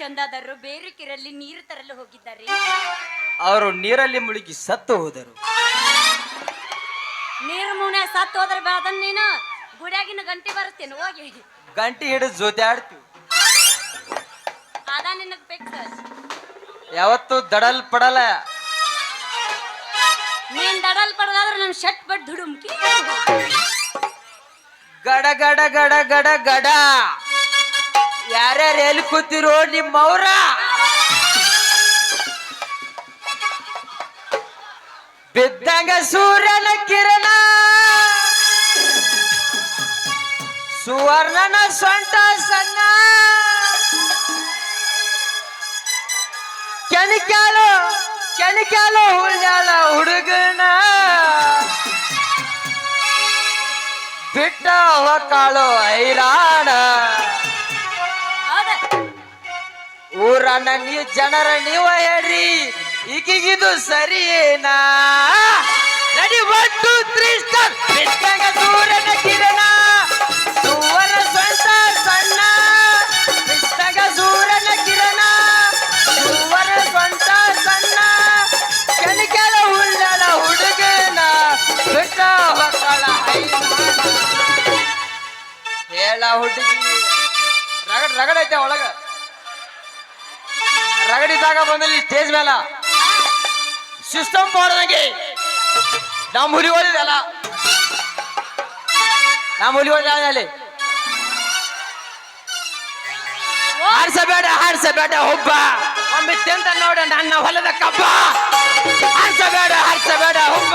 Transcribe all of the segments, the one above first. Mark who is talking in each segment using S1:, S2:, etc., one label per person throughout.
S1: ಚಂದಾದರು ಬೇರೆ ಕಿರಲ್ಲಿ ನೀರು ತರಲು ಹೋಗಿದ್ದಾರೆ.
S2: ಅವರು ನೀರಲ್ಲಿ ಮುಳುಗಿ ಸತ್ತು ಹೋದರು.
S1: ನೀರು ಮುನೆ ಸತ್ತು ಹೋದ್ರೆ ಅದನ್ನ ನೀನು? ಗುಡಿಯಾಗಿನ ಗಂಟೆ ಬರುತ್ತೇನೆ? ಹೋಗಿ
S2: ಗಂಟಿ ಹಿಡಿದು ಜೊತೆ ಆಡ್ತೀವಿ.
S1: ಅದ ನಿನಗ್ ಬೇಕು
S2: ಯಾವತ್ತು ದಡಲ್ ಪಡಲ
S1: ನೀನ್ ದಡಲ್ ಪಡದಾದ್ರೆ ನನ್ ಶಟ್ ಬಡ್ ದುಡುಮ್ಕಿ
S2: ಗಡ ಗಡ ಗಡ ಗಡ ಗಡ. ಯಾರ್ಯಾರು ಎಲ್ಲಿ ಕೂತಿರೋ ನಿಮ್ಮವ್ರ? ಬಿದ್ದಂಗ ಸೂರ್ಯನ ಕಿರಣ. ಸುವರ್ಣನ ಸೊಂಟ ಸಣ್ಣ. ಕೆಣಿಕ್ಯಾಲು ಕೆಣಿಕ್ಯಾಲು ಹುಳ ಹುಡುಗನ. ಬಿಟ್ಟ ಹೊಕ್ಕಾಳು ಐರಾಣ. ಊರನ್ನ ನೀ ಜನರ ನೀವ ಹೇಳ್ರಿ. ಈಗಿಗಿದು ಸರಿಯೇನಾ? ನಡಿ ಒಟ್ಟು ಟೂ ತ್ರೀ ಸ್ಟಾರ್ ಬಿದ್ದಂಗ ಸೂರ್ಯನ ಕಿರಣ. ಸುವರ್ಣ ಸಂತ ಸಣ್ಣ ಬಿದ್ದಂಗ ಸೂರ್ಯನ ಕಿರಣ. ಸಂತ ಸಣ್ಣ, ಕೆಣಕೆಲ ಉಳ್ಳಳ ಹುಡುಗನ ಬಿಟ್ಟ ಹೊಕ್ಕಳ ಹೇಳ ಹುಡುಗಿ, ರಗಡ್ ರಗಡೈತೆ ಒಳಗ. ರಗಡಿದಾಗ ಬಂದಲ್ಲಿ ಸ್ಟೇಜ್ ಮೇಲ ಸಿಸ್ಟಮ್ ಮಾಡ್ದಂಗೆ ನಮ್ಮ ಹುಲಿ ಓದಿದಲ್ಲ ನಮ್ಮ ಹುಲಿ ಓದಿದ ಅಲ್ಲಿ ಹಾರಿಸಬೇಡ ಹಾರಿಸಬೇಡ ಹುಬ್ಬ. ಒಮ್ಮೆ ತಿಂತ ನೋಡ ನನ್ನ ಹೊಲದ ಕಬ್ಬ. ಹಾರಿಸಬೇಡ ಹಾರಿಸಬೇಡ ಹುಬ್ಬ.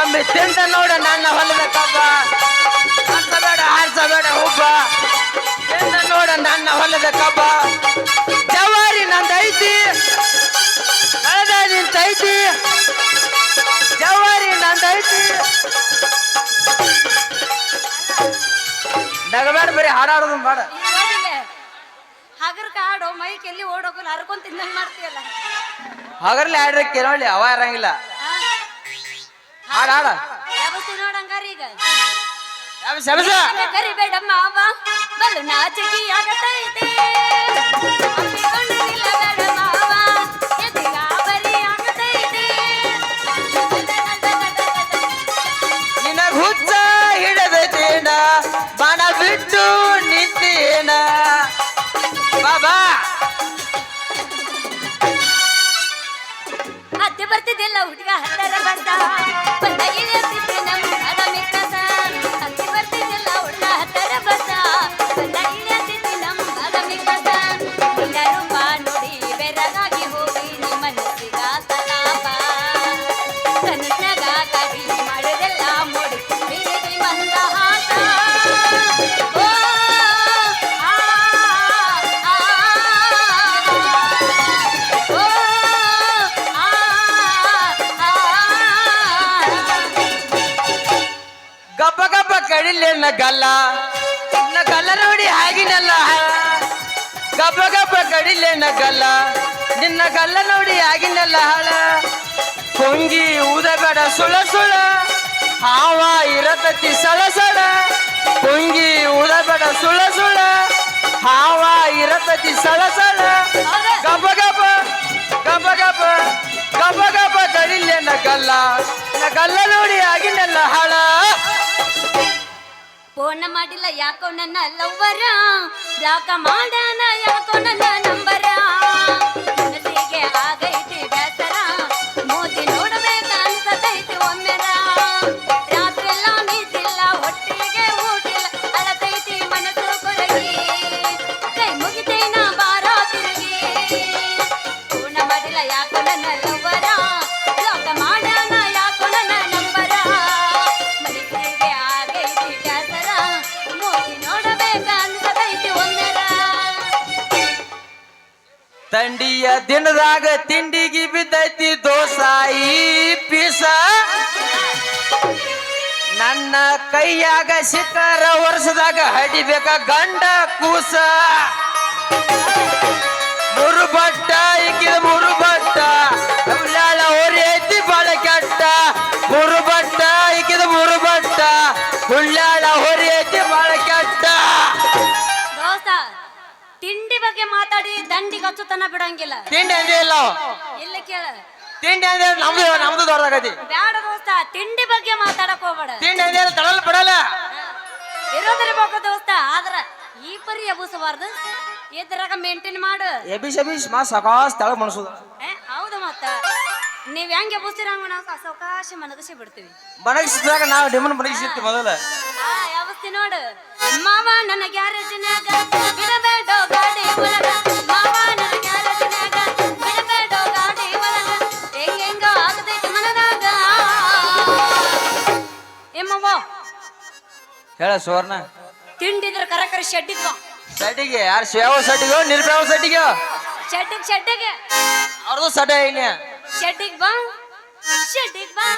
S2: ಒಮ್ಮೆ ತಿಂತ ನೋಡ ನನ್ನ ಹೊಲದ ಕಬ್ಬ. ಹಾರಿಸಬೇಡ ಹಾರಿಸಬೇಡ ಹುಬ್ಬ. ತಿಂತ ನೋಡ ನನ್ನ ಹೊಲದ ಕಬ್ಬ. ಜವಾರಿ ಜವಾರಿ ನಂದೈತಿ ಬರೀ ಹಾಡಾಡೋದು
S1: ಹಗರ್ ಕಾಡು ಮೈಕ್ ಎಲ್ಲಿ ಓಡೋಗಲ್ಲ ಹರ್ಕೊಂಡ್ ತಿಂದಂಗ್ ಮಾಡ್ತೀಯಲ್ಲ.
S2: ಹಗರ್ಲಿ ಆಡ್ರಿ ಕೆಲವಳ್ಳಿ ಅವ ಇರಂಗಿಲ್ಲ. ಹಾಡ ಹಾಡ.
S1: ವ್ಯವಸ್ಥೆ ನೋಡಂಗಾರ ಈಗ? ಬಲು
S2: ಮನ ಬಿಟ್ಟು ನಿಂತೇನ ಬಾಬಾ
S1: ಅತ್ತೆ ಬರ್ತಿದ್ದಿಲ್ಲ ಹುಡುಗ ಹತ್ತರ ಬಂದ. ಬಂದ ಇಳಿಯುತ್ತಿದ್ದೆ ನಮ್ಮ ಹಣ ಮಿಕ್ಕದ
S2: ಕಡಿಲೆ ಗಲ್ಲ. ನ ಗಲ್ಲ ನೋಡಿ ಆಗಿನಲ್ಲ. ಗಬ್ಬ ಗಬ್ಬ ಕಡಿಲೆ ಗಲ್ಲ. ನಿನ್ನ ಗಲ್ಲ ನೋಡಿ ಆಗಿನಲ್ಲ ಹಾಳ. ಕೊಂಗಿ ಊದಬೇಡ ಸುಳ ಸುಳ ಹಾವ ಇರತತಿ ಸಳ ಸಳ. ಕೊಂಗಿ ಊದಬೇಡ ಸುಳ ಸುಳ ಹಾವ ಇರತತಿ ಸಳ ಸಳ. ಗಬ ಗಬ್ಬ ಗಬ ಗಬ್ಬ ಗಬ ಗಬ್ಬ ಕಡಿಲೆ ಗಲ್ಲ. ಗಲ್ಲ ನೋಡಿ ಆಗಿನಲ್ಲ ಹಾಳ.
S1: ಫೋನ್ ಮಾಡಿಲ್ಲ ಯಾಕೋ ನನ್ನ ಲವ್ವರ ಯಾಕ ಮಾಡಾನ ಯಾಕೋ ನನ್ನ ನಂಬರ ಮನಸ್ಸಿಗೆ ಆಗೈತಿ
S2: ತಂಡಿಯ ದಿನದಾಗ ತಿಂಡಿಗೆ ಬಿದ್ದೈತಿ ದೋಸಾಯಿ ಪೀಸ. ನನ್ನ ಕೈಯಾಗ ಸಿಕ್ಕಾರ ವರ್ಷದಾಗ ಹಡಿಬೇಕ ಗಂಡ ಕೂಸ. ಮೂರು ಬಟ್ಟ ಇಕ್ಕಿದ ಮೂರು ಬಟ್ಟ ಹುಲ್ಲಾಳ ಓರಿ ಐತಿ ಬಾಳ ಕೆಟ್ಟ. ಮೂರು ಬಟ್ಟ ಹುಲ್ಲಾಳ ಹೊರಿ ಐತಿ ಬಾಳ
S1: ಬಗ್ಗೆ ಮಾತಾಡಿ ದಂಡಿಗೆ ಹಚ್ಚುತನ ಬಿಡಂಗಿಲ್ಲ.
S2: ತಿಂಡಿ ಅಂದೇ ಇಲ್ಲ.
S1: ಇಲ್ಲ ಕೇಳ?
S2: ತಿಂಡಿ ಅಂದ್ರೆ ನಮ್ದು ನಮ್ದು ದೊಡ್ಡದಾಗತಿ.
S1: ಬ್ಯಾಡ ದೋಸ್ತ ತಿಂಡಿ ಬಗ್ಗೆ ಮಾತಾಡಕ್ ಹೋಗ್ಬೇಡ.
S2: ತಿಂಡಿ ಅಂದ್ರೆ ತಡಲ್ ಬಿಡಲ್ಲ.
S1: ಇರೋದಿರ್ಬೇಕು ದೋಸ್ತ ಆದ್ರ ಈ ಪರಿ ಎಬುಸಬಾರ್ದು ಇದ್ರಾಗ ಮೇಂಟೈನ್ ಮಾಡು.
S2: ಎಬಿಸ್ ಎಬಿಸ್ ಮಾ ಸಕಾಸ್ ತಳ ಮನಸು
S1: ಏ, ಹೌದು ಮತ್ತ. ನೀವ್ ಹೆಂಗ್ ಎಬ್ಬಸ್ತೀರ ಹಂಗ ನಾವು ಸಾವಕಾಶ ಮನಗಸಿ ಬಿಡ್ತೀವಿ.
S2: ಬಣಗಿಸಿದಾಗ ನಾವು ಡಿಮನ್ ಬಣಗಿಸಿರ್ತೀವಿ ಮೊದಲ.
S1: ಆ ಯಾವತ್ತಿ ನೋಡು. ಮಾವ ನನ್ನ ಗ್ಯಾರೇಜಿನಾಗ ಬಿಡಬೇಡೋ
S2: ಹೇಳ ಸುವರ್ಣ.
S1: ತಿಂಡಿದ್ರ ಕರಕರ ಶೆಡ್ಡಿಗ?
S2: ಸಟಿಗೆ ಯಾರು ಶೇವ ಸಟಿಗೋ ನಿರ್ಬೇವ ಸಟಿಗೆ
S1: ಶೆಡ್ಡಿಗ್ ಶೆಡ್ಡಿಗೆ.
S2: ಅವ್ರದ್ದು ಸಡ ಐನಿ
S1: ಶೆಡ್ಡಿಗ್ ಬಾ ಶೆಡ್ಡಿಗ್ ಬಾ.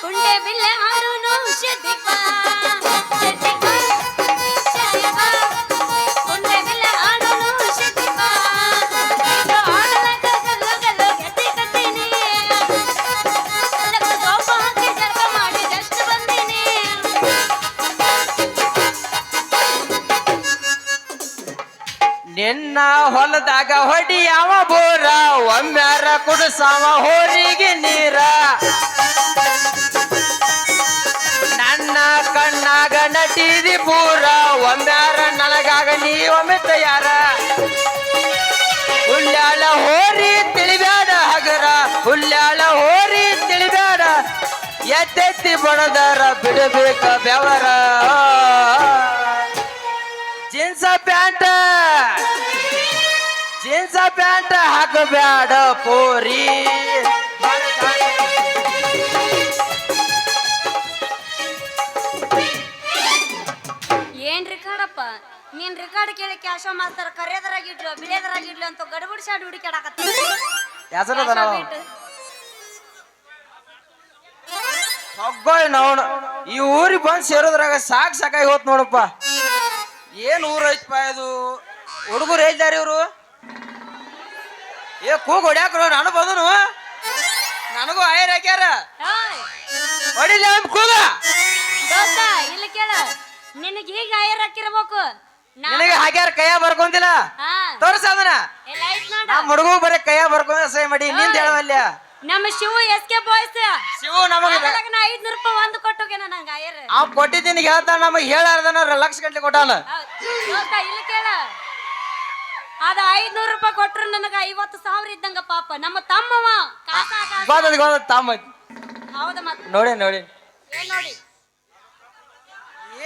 S1: ಕುಂಡೆ ಬಿಲ್ಲೆ ಆಡೋನು ಶೆಡ್ಡಿಗ್ ಬಾ. ಶೆಡ್ಡಿಗ್ ಬಾ.
S2: ನಿನ್ನ ಹೊಲದಾಗ ಹೊಡಿಯಾವ ಬೋರ, ಒಮ್ಮ್ಯಾರ ಕುಡಸಾವ ಹೋರಿಗೆ ನೀರ. ನನ್ನ ಕಣ್ಣಾಗ ನಟಿದಿ ಪೂರ, ಒಮ್ಮ್ಯಾರ ನನಗಾಗ ನೀ ಒಮ್ಮೆ ತಯಾರ. ಹುಲ್ಯಾಳ ಹೋರಿ ತಿಳಿಬ್ಯಾಡ ಹಗರ, ಹುಲ್ಯಾಳ ಹೋರಿ ತಿಳಿಬ್ಯಾಡ. ಎತ್ತೆತ್ತಿ ಬಡದರ ಬಿಡಬೇಕ ಬೆವರ. Jeans pant. ಜೀನ್ಸ ಪ್ಯಾಂಟ್ ಹಾಕಬ್ಯಾಡ ಪೋರಿ.
S1: ಏನ್ ರಿಕಾರ್ಡಪ್ಪ ನೀನ್ ರೆಕಾರ್ಡ್ ಕೇಳಿ ಕ್ಯಾಶ ಮಾಸ್ತರ ಕರೆಯದರಾಗಿಡ್ಲು ಬಿಳಿಯದರಾಗಿಡ್ಲು ಅಂತ ಗಡಬಡಿ ಶಾಡ್ ಹುಡುಕಾಡಕತ್ತೀನಿ
S2: ಹೆಸರದ ನಾವು ಹೊಗ್ಗೋಯ್ ನಾವು ಈ ಊರಿಗೆ ಬಂದು ಸೇರೋದ್ರಾಗ ಸಾಕ್ ಸಾಕಾಗಿ ಹೋತ್ ನೋಡಪ್ಪ. ಏನ್ ಊರ ಐತಪ್ಪ ಇದು? ಹುಡುಗರು ಹೇಳ್ದಾರ ಇವರು? ಏ ಕೂಗ್ ಹೊಡ್ಯಾಕ್ರು ನಾನು ಬಂದನು? ನನಗೂ ಆಯರ್ ಹಾಕ್ಯಾರ? ಹೊಡಿಲ್ಲ ಕೂಗ?
S1: ದೋಸ್ತ ಇಲ್ಲ ಕೇಳ. ನಿನಗೆ ಈಗ ಐರ್ ಹಾಕಿರ್ಬೇಕು. ನನಗೆ
S2: ನಿನಗೆ ಹಾಕ್ಯಾರ ಕೈಯ ಬರ್ಕೊಂತಿಲ್ಲ
S1: ಹಾ.
S2: ತೋರ್ಸ ಅದನ್ನ.
S1: ಇಲ್ಲ ಐತ್ ನೋಡ.
S2: ನಮ್ಮ ಹುಡುಗ ಬರೀ ಕೈಯ ಬರ್ಕೊಂಡ ಸೈ ಮಾಡಿ ನಿಂತ ಹೇಳವಲ್ಯ
S1: ನಮ್ಮ Shiva S K boys
S2: Shivu ನಮಗೆ
S1: ನಾ ಐದ್ನೂರು ರೂಪಾಯಿ ಒಂದು ಕೊಟ್ಟೋಗೇನ ನಂಗೆ ಐರ್
S2: ಆ ಕೊಟ್ಟಿದ್ದೀನಿ ಹೇಳ್ತಾನ ನಮಗೆ ಹೇಳಾರ್ದನ ಲಕ್ಷ ಗಂಟೆ ಕೊಟ್ಟಾನ.
S1: ದೋಸ್ತ ಇಲ್ಲಿ ಕೇಳ. ಅದ ಐದ್ನೂರು ರೂಪಾಯಿ ಕೊಟ್ರು ನನಗ ಐವತ್ತು ಸಾವಿರ ಇದ್ದಂಗ ಪಾಪ. ನಮ್ಮ ತಮ್ಮವ ಕಾಕಾ ಕಾಸ.
S2: ಗೊತ್ತದ ಗೊತ್ತ ತಾಮ
S1: ಹೌದ ಮತ್
S2: ನೋಡಿ ನೋಡಿ.
S1: ಏನ್ ನೋಡಿ?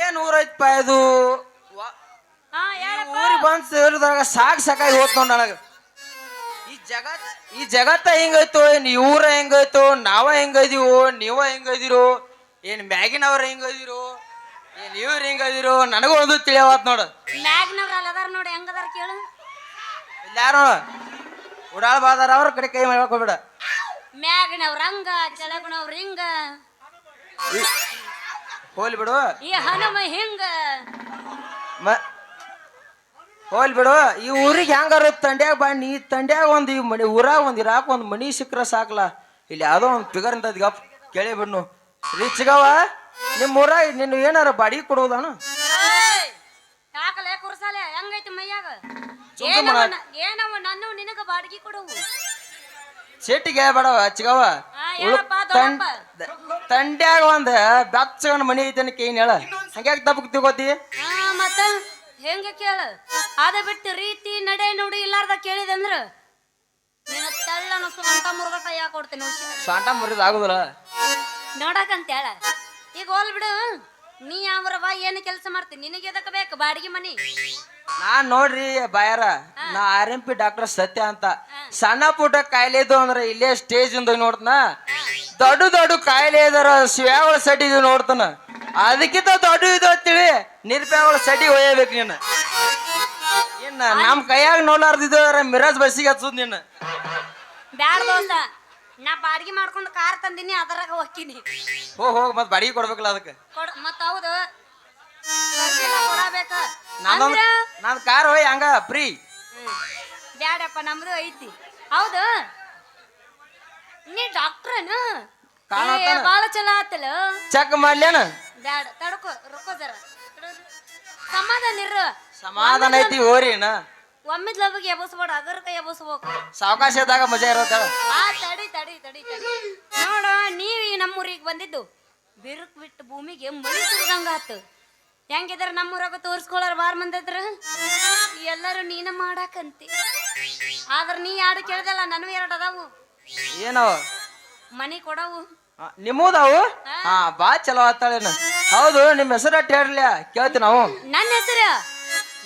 S2: ಏನ್ ಊರೈತಪ್ಪ ಇದು?
S1: ಹಾ ಹೇಳಪ್ಪ.
S2: ಊರಿಗೆ ಬಂದ್ ಸೇರಿದಾಗ ಸಾಕ್ ಸಾಕಾಗಿ ಹೋತ್ ನೋಡ್ ನನಗ. ಜಗತ್ ಈ ಜಗತ್ತ ಹೆಂಗೈತೋ ಏನ್ ಇವ್ರ ಊರ ಹೆಂಗೈತೋ ನಾವ ಹೆಂಗದೀವೋ ನೀವ ಹೆಂಗದಿರೋ ಏನ್ ಮ್ಯಾಗಿನವ್ರ ಹೆಂಗದಿರೋ ಏನ್ ಇವ್ರ ಹೆಂಗದಿರೋ ನನಗೂ ಒಂದು ತಿಳಿಯವಾತ್ ನೋಡು.
S1: ಮ್ಯಾಗ್ನವ್ರ ಅಲ್ಲದಾರ ನೋಡಿ ಹೆಂಗದಾರ ಕೇಳು.
S2: ಎಲ್ಲರೂ ಯಾರು ಉಡಾಳ್ ಬಾದಾರ ಅವ್ರ ಕಡೆ ಕೈ ಮಾಡ್ಬೇಡ ಹೋಗ್ಬೇಡ
S1: ಮ್ಯಾಗ್ನವ್ರ ಹಂಗ ಕೆಳಗನವ್ರ ಹಿಂಗ.
S2: ಹೋಲ್ ಬಿಡು.
S1: ಈ ಹನುಮ ಹಿಂಗ.
S2: ಮ ಹೋಲ್ ಬಿಡು. ಈ ಊರಿಗೆ ಹೆಂಗಾರ ತಂಡ್ಯಾಗ ಬಾ ನೀ ತಂಡ್ಯಾಗ ಒಂದು ಈ ಮನಿ ಊರಾಗ ಒಂದು ಇರಾಕ ಒಂದು ಮನಿ ಸಿಕ್ಕ್ರ ಸಾಕಲ್ಲ ಇಲ್ಲಿ ಯಾವುದೋ ಒಂದು ಫಿಗರ್ ಅಂತ ಗಪ್ ಕೇಳಿ ಬಿಡ್ನು. ರೀಚ್ಗವ ನಿಮ್ಮ ನಿಮ್ ಊರಾಗ ನಿನ್ನ ಏನಾರ ಬಾಡಿಗೆ
S1: ಕೊಡೋದಣ! ಯಾಕಲೆ ಕುರ್ಸಾಲೆ? ಹೆಂಗೈತಿ ಮೈಯಾಗ?
S2: ಸುಮ್ನೆ
S1: ಏನವ
S2: ಮಾಡ-
S1: ನ- ಏನವ ನನ್ನ ನಿನಗ ಬಾಡಿಗೆ ಕೊಡವು?
S2: ಸಿಟ್ಟಿಗೆ ಬೇಡವ ಚಿಗವ
S1: ಆ, ದೊಡ್ಡಪ್ಪ?
S2: ತಂಡ್ಯಾಗ ಒಂದ್ ಬೆಚ್ಚಗನ ಮನಿ ಐತೆ ಏನ್ ಹೇಳ? ಹಂಗ್ಯಾಕ ದಬ್ಬಕ್ ತಿಗೋತಿ
S1: ಮತ್ತ? ಹೆಂಗ ಕೇಳ? ಅದ ಬಿಟ್ಟು ರೀತಿ ನಡೆ ನುಡಿ ಇಲ್ಲಾರ್ದ ಕೇಳಿದಂದ್ರ ನಿನ್ನ ತಳ್ಳನ ಸೊಂಟ ಮುರುಗಟ ಯಾಕೆ ಕೊಡ್ತೀನಿ
S2: ಸಾಂಟ ಮುರಿದ್ ಆಗುದಿಲ್ಲ.
S1: ನೋಡಕಂತ ಹೇಳ. ಈಗ ಹೋಲ್ ಬಿಡು. ನೀ ಯಾವ್ರವ ಏನು ಕೆಲಸ ಮಾಡ್ತೀನಿ ನಿನಗೆ ಎದಕ್ ಬೇಕು? ಬಾಡಿಗೆ ಮನಿ?
S2: ನಾ ನೋಡ್ರಿ ಬಾಯಾರ ನಾ ಆರ್ ಎಂ ಪಿ ಡಾಕ್ಟರ್ ಸತ್ಯ ಅಂತ. ಸಣ್ಣ ಪುಟ್ಟ ಕಾಯಿಲೆ ಇದ್ದು ಅಂದ್ರೆ ಇಲ್ಲೇ ಸ್ಟೇಜ್ ಇಂದ ನೋಡ್ತಾನ. ದೊಡ್ಡ ದೊಡ್ಡ ಕಾಯಿಲೆ ಇದಾರ ಶಿವ್ಯಾಗಳ ಸಡಿ ಇದು ನೋಡ್ತಾನ. ಅದಕ್ಕಿಂತ ದೊಡ್ಡ ಇದು ಅಂತೇಳಿ ನಿರ್ಪ್ಯಾಗಳ ಸಡಿ ಒಯ್ಯಬೇಕು ನೀನು. ಇನ್ನ ನಮ್ ಕೈಯಾಗ ನೋಡ್ಲಾರ್ದಿದ್ರ ಮಿರಾಜ್ ಬಸ್ಸಿಗೆ ಹಚ್ಚುದ್ ನೀನು.
S1: ಬ್ಯಾಡ ದೋಸ್ತ ನಾ ಬಾಡಿಗೆ ಮಾಡ್ಕೊಂಡು ಕಾರ್ ತಂದಿನಿ ಅದರಾಗ ಹೋಗ್ತೀನಿ.
S2: ಹೋಗ್ ಹೋಗ್ ಮತ್ ಬಾಡಿಗೆ ಕೊಡ್ಬೇಕಲ್ಲ ಅದಕ್ಕೆ.
S1: ಕೊಡ್ ಮತ್ತ ಹೌದು. ಖರ್ಚೆಲ್ಲ ಕೊಡಬೇಕ.
S2: ನಾನೊಂದ್
S1: ಅಂದ್ರ
S2: ನನ್ ಕಾರ್ ಹೋಯ್ ಹಂಗ ಫ್ರೀ.
S1: ಹ್ಮ್. ಬ್ಯಾಡಪ್ಪ ನಮ್ದು ಐತಿ. ಹೌದು. ನೀ ಡಾಕ್ಟ್ರನು?
S2: ಕಾಣತ್ತಾನ.
S1: ಬಾಳ ಚಲೋ ಆತಲ್ಲ.
S2: ಚೆಕ್ ಮಾಡ್ಲೇನ?
S1: ಬ್ಯಾಡ ತಡ್ಕೋ ರೊಕ್ಕೋ ಜರ. ಸಮಾಧಾನ ಇರು.
S2: ಸಮಾಧಾನ ಐತಿ ಹೋರಿನ
S1: ಒಮ್ಮಿದ್ ಲಬ್ಬಿಗೆ ಎಬಸ್ಬೇಡ ಅಗರ್ಕ ಎಬಸ್ಬೇಕು.
S2: ಸಾವಕಾಶ ಇದ್ದಾಗ ಮಜಾ ಇರೋದ
S1: ಆ ತಡಿ ತಡಿ ತಡಿ ತಡಿ. ನೋಡ ನೀವ್ ಈ ನಮ್ಮೂರಿಗೆ ಬಂದಿದ್ದು. ಬಿರುಕ್ ಬಿಟ್ಟು ಭೂಮಿಗೆ ಮಳಿ ಸುರಿದಂಗ ಆತು. ಹೆಂಗಿದ್ರ ನಮ್ಮೂರಾಗ ತೋರಿಸ್ಕೊಳ್ಳಾರ ಬಾರ್ ಮಂದಿದ್ರ? ಎಲ್ಲರೂ ನೀನ ಮಾಡಾಕಂತಿ. ಆದ್ರ ನೀ ಯಾರು ಕೇಳ್ದಲ್ಲ ನನಗೂ ಎರಡು ಅದಾವು.
S2: ಏನೋ?
S1: ಮನಿ ಕೊಡವು.
S2: ನಿಮ್ಮೂದವು? ಹಾ. ಬಾ ಚಲೋ ಆತಾಳೇನ ಹೌದು ನಿಮ್ಮ ಹೆಸರು ಅಟ್ ಹೇಳ್ಲಿ ಕೇಳ್ತೀವಿ ನಾವು.
S1: ನನ್ನ ಹೆಸರು?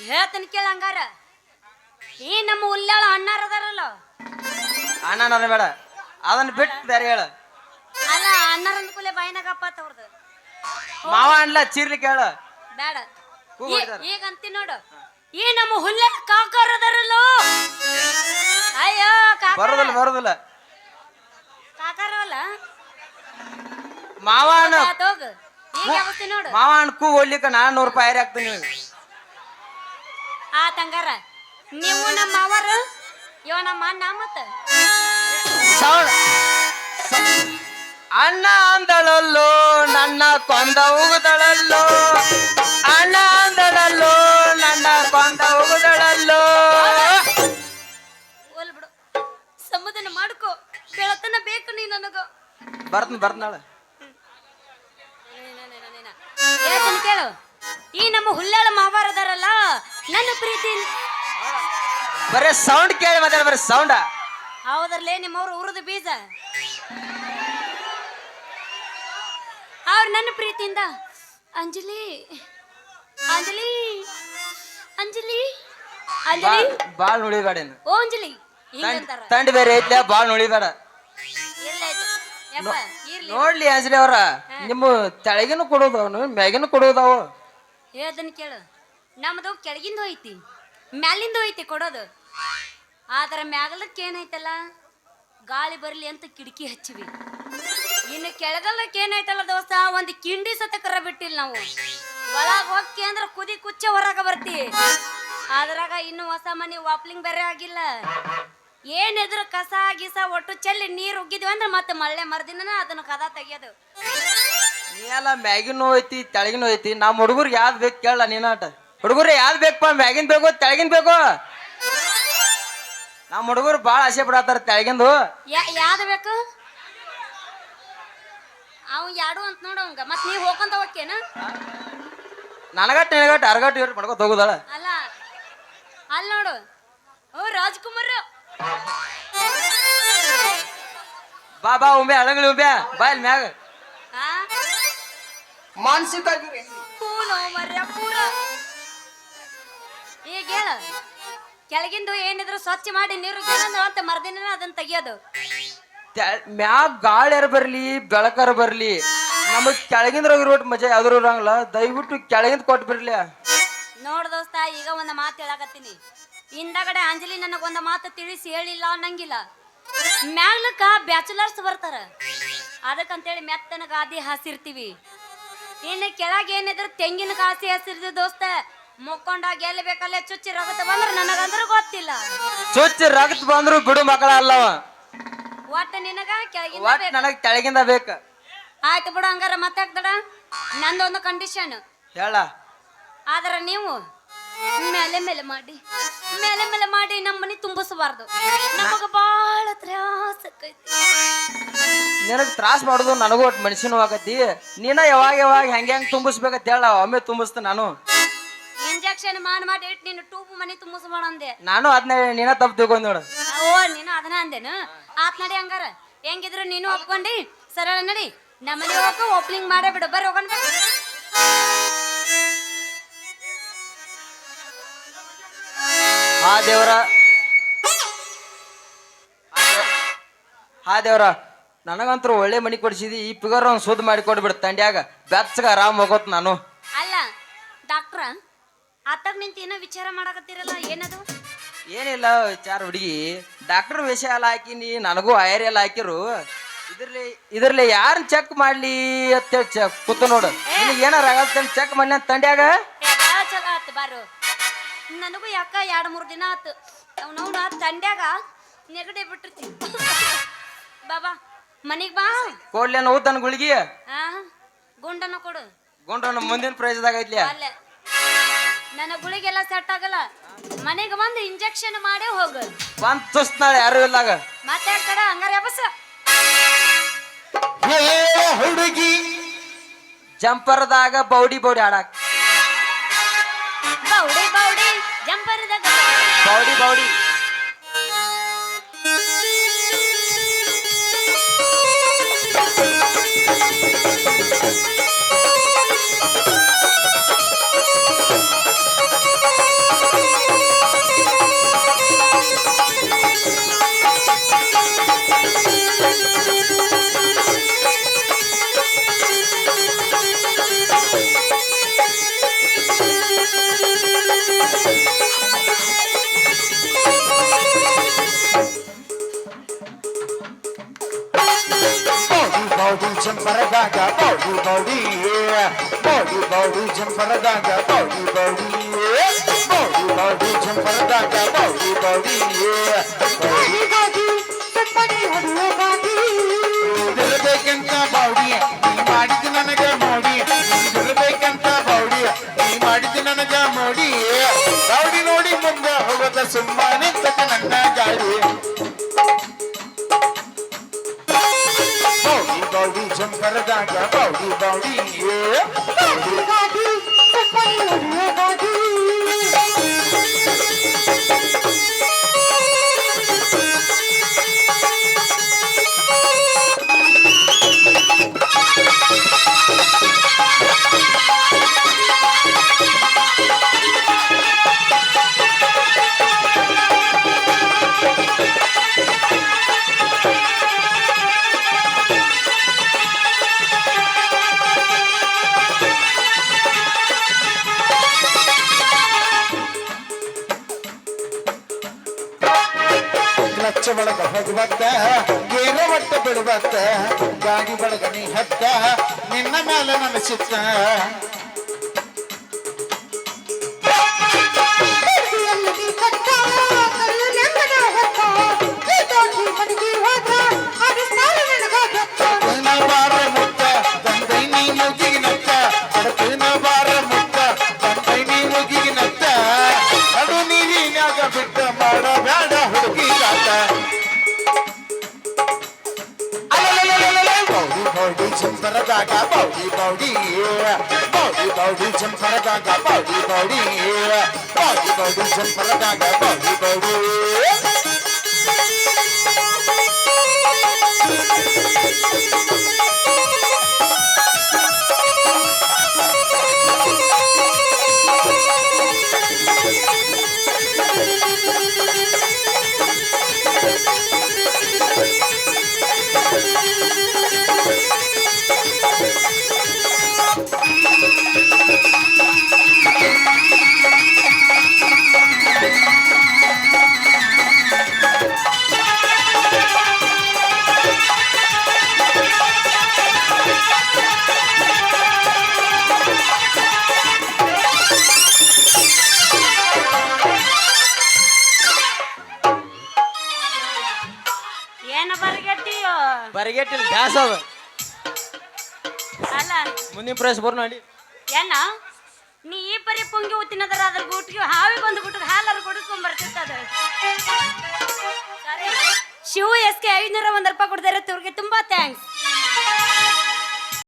S1: ಹೇಳ್ತೀನಿ ಕೇಳ ಹಂಗಾರ. ಈ ನಮ್ಮ ಉಲ್ಲಾಳ ಅಣ್ಣಾರ ಅದಾರಲ್ಲ.
S2: ಅಣ್ಣ ನನ್ನ ಬೇಡ. ಅದನ್ನ ಬಿಟ್ಟು ಬೇರೆ ಹೇಳ.
S1: ಅಲ್ಲ ಅಣ್ಣಾರ ಅಂದ್ಕೂಲೆ ಬಾಯಿನಾಗಪ್ಪ ತವ್ರದು
S2: ಮಾವ ಅಣ್ಣ ಚೀರ್ಲಿ ಕೇಳ.
S1: ಬೇಡ.
S2: ಹೊಡ್ದಾರ.
S1: ಈಗ ಅಂತಿ ನೋಡು. ಈ ನಮ್ಮ ಹುಲ್ಲ ಕಾಕಾರ ಅದಾರಲ್ಲ. ಅಯ್ಯೋ ಕಾಕಾರ.
S2: ಬರೋದಿಲ್ಲ ಬರೋದಿಲ್ಲ.
S1: ಕಾಕಾರವಲ್ಲ
S2: ಮಾವ ಅಣ್ಣ
S1: ಹೋಗ. ಈಗ ಯಾವತ್ತಿ ನೋಡು?
S2: ಮಾವ ಅಣ್ಣ ಕೂ ಓಡ್ಲಿಕ್ಕ ನಾನು ನೂರು ರೂಪಾಯಿ ಹಾರಿ ಹಾಕ್ತೀನಿ.
S1: ಆ ತಂಗಾರ ನೀವು ನಮ್ಮ ಮಾವರ? ಇವ ನಮ್ಮ ಅಣ್ಣ ಮತ್ತ?
S2: ಅಣ್ಣ ಅಂದಳಲ್ಲೋ ನನ್ನ ಕೊಂದ ಉಗುದಳಲ್ಲೋ. ಅಣ್ಣ ಅಂದಳಲ್ಲೋ ನನ್ನ ಕೊಂದ ಉಗುದಳಲ್ಲೋ.
S1: ಹೋಲ್ ಬಿಡು. ಸಮಾಧಾನ ಮಾಡ್ಕೋ. ಬೆಳತನ ಬೇಕು ನೀ ನನಗ.
S2: ಬರ್ತನ ಬರ್ತಾಳೆ
S1: ಹೇಳ್ತೀನಿ ಕೇಳು? ಈ ನಮ್ಮ ಹುಲ್ಲಾಳ ಮಾವಾರ ಅದಾರಲ್ಲ ನನ್ನ ಪ್ರೀತಿ
S2: ಬರೇ ಸೌಂಡ್ ಕೇಳಿ ಮಾತಾಡ ಬರೀ ಸೌಂಡ
S1: ಹೌದ್ರಲ್ಲೇ ನಿಮ್ಮವ್ರು ಉರಿದ ಬೀಜ. ಅವ್ರು ನನ್ನ ಪ್ರೀತಿಯಿಂದ ಅಂಜಲಿ ಅಂಜಲಿ ಅಂಜಲಿ ಅಂಜಲಿ.
S2: ಬಾಳ್ ನುಳಿಬೇಡ
S1: ಓ ಅಂಜಲಿ ಹಿಂಗಂತಾರ
S2: ತಂಡ ಬೇರೆ ಐತ್ಲ ಬಾಳ್ ನುಳಿಬೇಡ ನೋಡ್ಲಿ ಅಂಜಲಿ ಅವ್ರ. ನಿಮ್ಮ ತೆಳಗಿನ ಕೊಡೋದು ಅವನು ಮ್ಯಾಗಿನ ಕೊಡೋದವ.
S1: ಹೇಳ್ದನ್ ಕೇಳು. ನಮ್ದು ಕೆಳಗಿಂದ ಹೋಯ್ತಿ ಮ್ಯಾಲಿಂದ ಐತಿ ಕೊಡೋದು. ಆದ್ರ ಮ್ಯಾಗಲಕ್ಕೆ ಏನೈತಲ್ಲ ಗಾಳಿ ಬರ್ಲಿ ಅಂತ ಕಿಟಕಿ ಹಚ್ಚಿವಿ. ಇನ್ನು ಕೆಳಗಲ್ಲಕ್ಕೆ ಏನೈತಲ್ಲ ದೋಸ್ತ ಒಂದು ಕಿಂಡಿ ಸತಕರ ಬಿಟ್ಟಿಲ್ಲ ನಾವು. ಒಳಗ ಹೋಗಿ ಅಂದ್ರೆ ಕುದಿ ಕುಚ್ಚ ಹೊರಗ ಬರ್ತಿ. ಅದ್ರಾಗ ಇನ್ನು ಹೊಸ ಮನೆ ವಾಪ್ಲಿಂಗ್ ಬೇರೆ ಆಗಿಲ್ಲ. ಏನಿದ್ರು ಕಸ ಗಿಸ ಒಟ್ಟು ಚೆಲ್ಲಿ ನೀರು ಉಗ್ಗಿದ್ವಿ ಅಂದ್ರೆ ಮತ್ತೆ ಮಳ್ಳೆ ಮರ್ದಿನ ಅದನ್ನ ಕದ ತೆಗಿಯೋದು.
S2: ನೀ ಎಲ್ಲ ಮ್ಯಾಗಿನೂ ಐತಿ ತೆಳಗಿನೂ ಐತಿ. ನಮ್ಮ ಹುಡುಗರಿಗೆ ಯಾವ್ದು ಬೇಕು ಕೇಳ ನೀನಾಟ ಹುಡುಗರು ಯಾವ್ದು ಬೇಕಪ್ಪ? ಮ್ಯಾಗಿನ ಬೇಕು ತೆಳಗಿನ ಬೇಕು? ನಮ್ಮ ಹುಡುಗರು ಭಾಳ ಆಸೆ ಪಡತ್ತಾರ ತೆಳಗಿಂದು.
S1: ಯಾ- ಯಾವ್ದು ಬೇಕು? ಅವ್ ಯಾಡು ಅಂತ ನೋಡು ಅವಂಗ. ಮತ್ ನೀವ್ ಹೋಗಂತ ಹೋಗ್ಕೇನ
S2: ನನಗಟ್ ನಿನಗಟ್ ಅರ್ಗಟ್ ಇವ್ರು ಮಾಡ್ಕೊತ ಹೋಗುದಾಳ.
S1: ಅಲ್ಲ ಅಲ್ಲ ನೋಡು. ಓ ರಾಜ್ಕುಮಾರ್.
S2: ಬಾ ಬಾ ಉಂಬೆ ಅಳಂಗಳು ಉಂಬೆ. ಬಾ ಇಲ್ಲಿ ಮ್ಯಾಗ.
S1: ಆ?
S2: ಮಾನಸಿಕ
S1: ಈಗ ಹೇಳ. ಕೆಳಗಿಂದು ಏನಿದ್ರು ಸ್ವಚ್ಛ ಮಾಡಿ ನೀರು ಅಂತ ಮರದಿನ ಅದನ್ನ ತೆಗಿಯೋದು.
S2: ಮ್ಯಾಗ ಗಾಳಿಯರ್ ಬರ್ಲಿ ಬೆಳಕರ ಬರ್ಲಿ. ನಮಗ್ ಕೆಳಗಿಂದ್ರ ಇರೋಟ್ ಮಜಾ ಯಾವ್ದಾರು ಇರಂಗಿಲ್ಲ. ದಯವಿಟ್ಟು ಕೆಳಗಿಂದ ಕೊಟ್ಟು ಬಿಡ್ಲಿ.
S1: ನೋಡ್ ದೋಸ್ತ ಈಗ ಒಂದು ಮಾತು ಹೇಳಕತ್ತೀನಿ. ಹಿಂದಗಡೆ ಅಂಜಲಿ ನನಗೊಂದು ಮಾತು ತಿಳಿಸಿ ಹೇಳಿಲ್ಲ ಅನ್ನಂಗಿಲ್ಲ. ಮ್ಯಾಗ್ಲಕ್ಕ ಬ್ಯಾಚುಲರ್ಸ್ ಬರ್ತಾರ. ಅದಕ್ಕಂತೇಳಿ ಮೆತ್ತನ ಗಾದಿ ಹಾಸಿರ್ತೀವಿ. ಇನ್ನು ಕೆಳಗೆ ಏನಿದ್ರು ತೆಂಗಿನ ಕಾಸಿ ಹಸಿರ್ದು ದೋಸ್ತ ಮುಕ್ಕೊಂಡಾಗ ಎಲ್ಲಿ ಬೇಕಲ್ಲೇ ಚುಚ್ಚಿ ರಗತ್ ಬಂದ್ರೆ ನನಗಂದ್ರೆ ಗೊತ್ತಿಲ್ಲ.
S2: ಚುಚ್ಚಿ ರಗತ್ ಬಂದ್ರು ಬಿಡು ಮಕ್ಕಳ ಅಲ್ಲವ.
S1: ಒಟ್ಟ ನಿನಗ ಕೆಳಗಿಂದ
S2: ಒಟ್ ನನಗ್ ಕೆಳಗಿಂದ ಬೇಕ.
S1: ಆಯ್ತು ಬಿಡು ಹಂಗಾರ ಮತ್ತೆ ಹಾಕ್ದಡ ನಂದೊಂದು ಕಂಡೀಷನ್
S2: ಹೇಳ.
S1: ಆದ್ರೆ ನೀವು ಮೇಲೆ ಮೇಲೆ ಮಾಡಿ ಮೇಲೆ ಮೇಲೆ ಮಾಡಿ ನಮ್ಮ ಮನೆ ತುಂಬಿಸಬಾರ್ದು. ನಮಗ ಬಹಳ ತ್ರಾಸ
S2: ನಿನಗ್ ತ್ರಾಸ ಮಾಡುದು ನನಗೂ ಒಟ್ಟು ಮನುಷ್ಯನೂ ಆಗತಿ. ನೀನ ಯಾವಾಗ ಯಾವಾಗ ಹೆಂಗ ಹೆಂಗ್ ತುಂಬಿಸ್ಬೇಕಂತ ಹೇಳ ಒಮ್ಮೆ ತುಂಬಿಸ್ತ ನಾನು.
S1: ಇಂಜೆಕ್ಷನ್ ಮಾಡಿ ಮಾಡಿ ಇಟ್ಟು ನೀನು ಟೂಬ್ ಮನೆ ತುಂಬಿಸಬೇಡ ಅಂದೆ.
S2: ನಾನು ಅದನ್ನ ನೀನ ತಪ್ಪು ತಿಳ್ಕೊಂಡ್ ನೋಡು.
S1: ಓ ನೀನು ಅದನ್ನ ಅಂದೇನು? ಆತ್ ನಡಿ ಹಂಗಾರ. ಹೆಂಗಿದ್ರು ನೀನು ಒಪ್ಕೊಂಡಿ. ಸರಳ ನಡಿ. ನಮ್ಮನೆ ಹೋಗ ಓಪನಿಂಗ್ ಮಾಡೇ ಬಿಡು. ಬರ್ರಿ ಹೋಗೋಣ
S2: ಹಾ ದೇವರ. ಹಾ ದೇವರ ನನಗಂತೂ ಒಳ್ಳೆ ಮನಿ ಕೊಡಿಸಿದಿ ಈ ಪಿಗರ್ ಒಂದು ಶುದ್ಧ ಮಾಡಿ ಕೊಡ್ಬಿಡ್ ತಂಡ್ಯಾಗ. ಬೆಚ್ಚಗ ಆರಾಮ್ ಹೋಗೋತ್ ನಾನು.
S1: ಅಲ್ಲ ಡಾಕ್ಟ್ರ ಆತಾಗ ನಿಂತ ಏನೋ ವಿಚಾರ ಮಾಡಕತ್ತಿರಲ್ಲ ಏನದು?
S2: ಏನಿಲ್ಲ ವಿಚಾರ ಹುಡುಗಿ. ಡಾಕ್ಟರ್ ವೇಷ ಎಲ್ಲ ಹಾಕಿನಿ ನನಗೂ ಆಯರ್ ಎಲ್ಲ ಹಾಕಿರು. ಇದ್ರಲ್ಲಿ ಇದ್ರಲ್ಲಿ ಯಾರನ್ನ ಚೆಕ್ ಮಾಡ್ಲಿ ಅಂತೇಳಿ ಚೆಕ್ ಕೂತ ನೋಡು. ನಿನಗೆ ಏನಾರ ಆಗತ್ತೆ ಚೆಕ್ ಮಾಡಿ ತಂಡ್ಯಾಗ?
S1: ಚಲೋ ಆತು ಬಾರು. ನನಗೂ ಯಾಕ ಎರಡು ಮೂರು ದಿನ ಆತು? ಅವ್ನವ್ನ ತಂಡ್ಯಾಗ ನೆಗಡಿ ಬಿಟ್ಟಿರ್ತಿ ಬಾಬಾ ಮನಿಗ್ ಬಾ.
S2: ಕೊಡ್ಲೇನು ಊತನ ಗುಳಿಗಿ.
S1: ಆ ಗುಂಡನ ಕೊಡು.
S2: ಗುಂಡನ ಮುಂದಿನ ಪ್ರೈಸ್ದಾಗ ಐತ್ಲಿ?
S1: ಅಲ್ಲೇ. ನನ್ನ ಗುಳಿಗೆಲ್ಲ ಸೆಟ್ ಆಗಲ್ಲ. ಮನೆಗೆ ಬಂದು ಇಂಜೆಕ್ಷನ್ ಮಾಡೇ ಹೋಗು.
S2: ಬಂದ್ ತುಸ್ತ್ ನಾಳೆ ಯಾರು ಇಲ್ಲಾಗ.
S1: ಮತ್ತೆ ಕಡೆ ಹಂಗಾರ ಎಬಸ
S3: ಹೇ ಹುಡುಗಿ.
S2: ಜಂಪರ್ದಾಗ ಬೌಡಿ ಬೌಡಿ ಆಡಾಕ್.
S1: ಬೌಡಿ body
S2: body body
S3: body body body ಜಂಪರದಾಗ ಬೌಡಿ ಬೌಡಿ ಬೌಡಿ ಬೌಡಿ ಜಂಪರದಾಗ ಬೌಡಿ ಬೌಡಿ ಬೌಡಿ ಬೌಡಿ ಚಪ್ಪಡಿ ಗಾಡಿ ನಿಲ್ಲಬೇಕಂತ ಬೌಡಿ ನೀ ಮಾಡಿದ ನನಗ ಮೋಡಿ ನಿಲ್ಲಬೇಕಂತ ಬೌಡಿ ನೀ ಮಾಡಿದ ನನಗ ಮೋಡಿ ಬೌಡಿ ನೋಡಿ ಮುಂದೆ ಹೋಗದ ಸುಮ್ಮನೆ ನನ್ನ ಗಾಡಿ ಜಂಪರದಾಗ ಬೌಡಿ ಬೌಡಿ ಬೌಡಿ ಗಾಡಿ ಚಪ್ಪಲಿ ಬಿಡುವತ್ತ ಗಾಡಿ ಬಳಗನಿ ಹತ್ತ ನಿನ್ನ ಮೇಲೆ ನನ್ನ ಚಿತ್ತ body jumper gaga body body body body jumper gaga body body
S1: Thank you.
S2: ಬರಿಗೆಟ್ಟಿಲ್ ಗ್ಯಾಸ್ ಅದ
S1: ಅಲ್ಲ.
S2: ಮುಂದಿನ ಪ್ರೈಸ್ ಬರ್ ನೋಡಿ
S1: ಏನ? ನೀ ಈ ಪರಿ ಪುಂಗಿ ಉತ್ತಿನದ್ರ ಅದ್ರ ಗುಟ್ಗೆ ಹಾವಿ ಬಂದು ಗುಟ್ಟಿಗೆ ಹಾಲರ್ ಕೊಡಿಸ್ಕೊಂಡ್ ಬರ್ತಿರ್ತದ ಶಿವ ಎಸ್ ಕೆ ಐನೂರ ಒಂದ್ ರೂಪಾಯಿ ಕೊಡ್ತಾರೆ ಅವ್ರಿಗೆ ತುಂಬಾ ಥ್ಯಾಂಕ್ಸ್